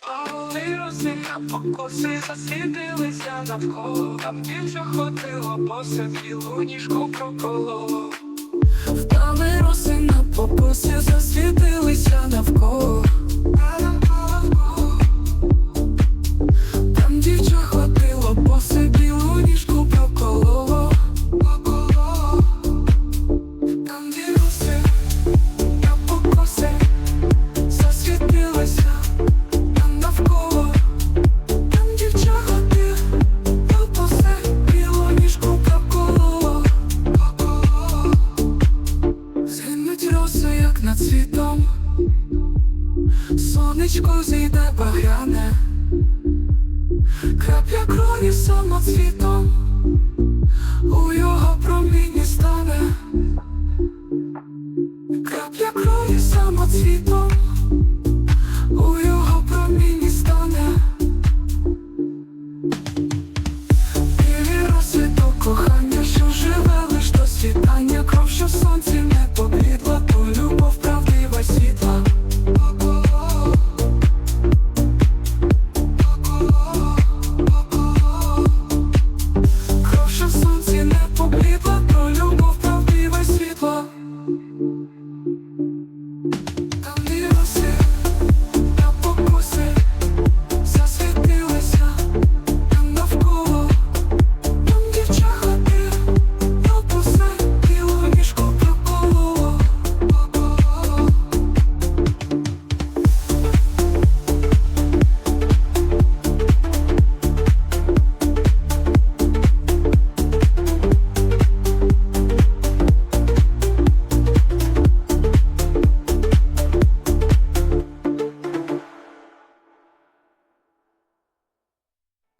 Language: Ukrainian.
Пали розміка покоси засвітилися навколо. Там більше ходило, по білу ніжку прокололо Впали роси на покуси засвітилися навколо сонечко зійде багряне, крапля крові самоцвітом, у його промінні стане, крапля крові самоцвітом.